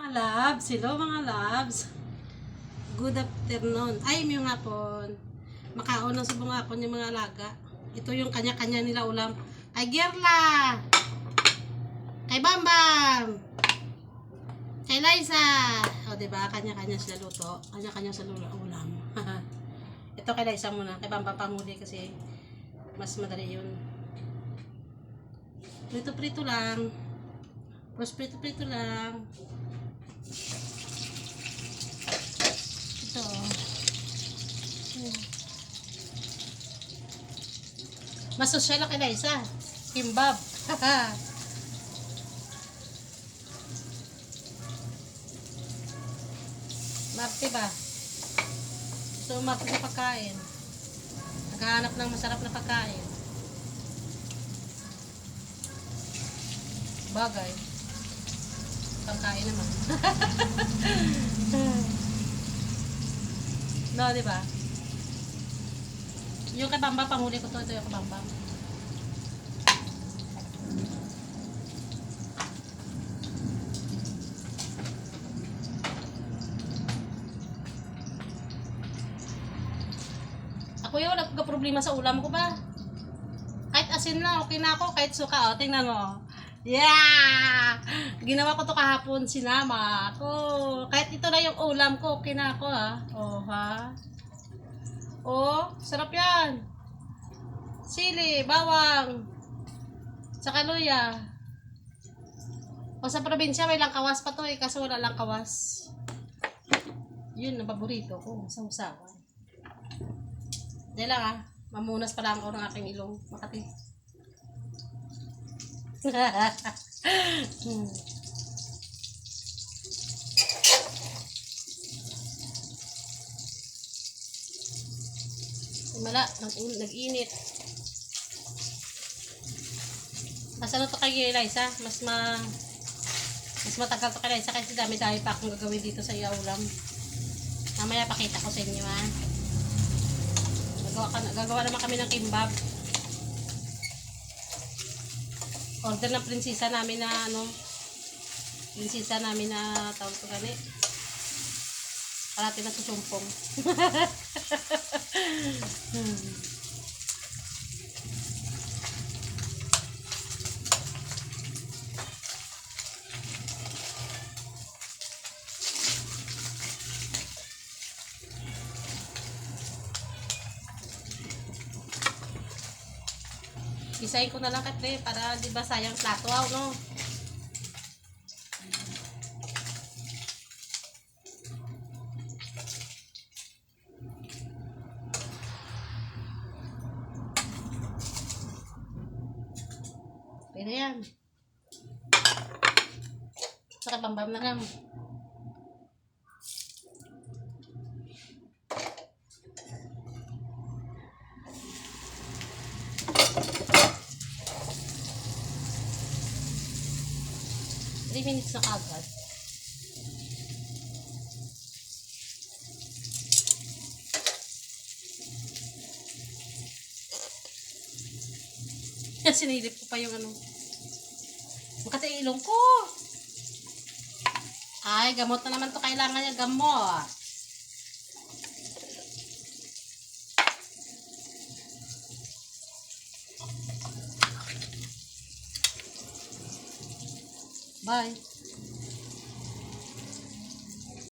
Mga loves, hello mga loves. Good afternoon. Ay, nga po. Makaon ng subong hapon yung mga alaga. Ito yung kanya-kanya nila ulam. Kay Gerla! Kay Bambam! Kay Liza! O, diba? Kanya-kanya sila luto. Kanya-kanya sa lula ulam. Ito kay Liza muna. Kay Bambam panguli kasi mas madali yun. Prito-prito lang. Plus prito-prito lang. Ito. Hmm. Mas sosyal ang isa. Kimbab. Marte ba? So, marte na pagkain. Naghahanap ng masarap na pagkain. Bagay. Pagkain naman. no, di ba? Yung kay Bamba, panghuli ko to. Ito yung kay Bamba. Ako yun, wala ka problema sa ulam ko ba? Kahit asin lang, okay na ako. Kahit suka, o, tingnan mo. Yeah! Ginawa ko to kahapon, sinama ako. Kahit ito na yung ulam ko, okay na ako ha. Oh, ha? Oh, sarap yan. Sili, bawang, saka luya. O sa probinsya, may langkawas pa to eh, kaso wala langkawas. Yun, ang paborito ko, sa usawan. Hindi lang ah, mamunas pa lang ako ng aking ilong. Makati. Hmm. Wala, nag- nag-init. Mas ano to kay Liza? Mas ma... Mas matagal to kay Liza kasi dami-dami pa akong gagawin dito sa iaulam. Mamaya pakita ko sa inyo ha. Gagawa, ka- gagawa naman kami ng kimbab. Order ng prinsesa namin na ano, prinsesa namin na tawag ko gani. Parati na susumpong. hmm. Isahin ko na lang katre para di ba sayang plato aw no. Pwede yan. Saka bambam na lang. Three minutes na kagad. Sinilip ko pa yung ano. Makati yung ilong ko. Ay, gamot na naman to Kailangan niya gamot. Bye.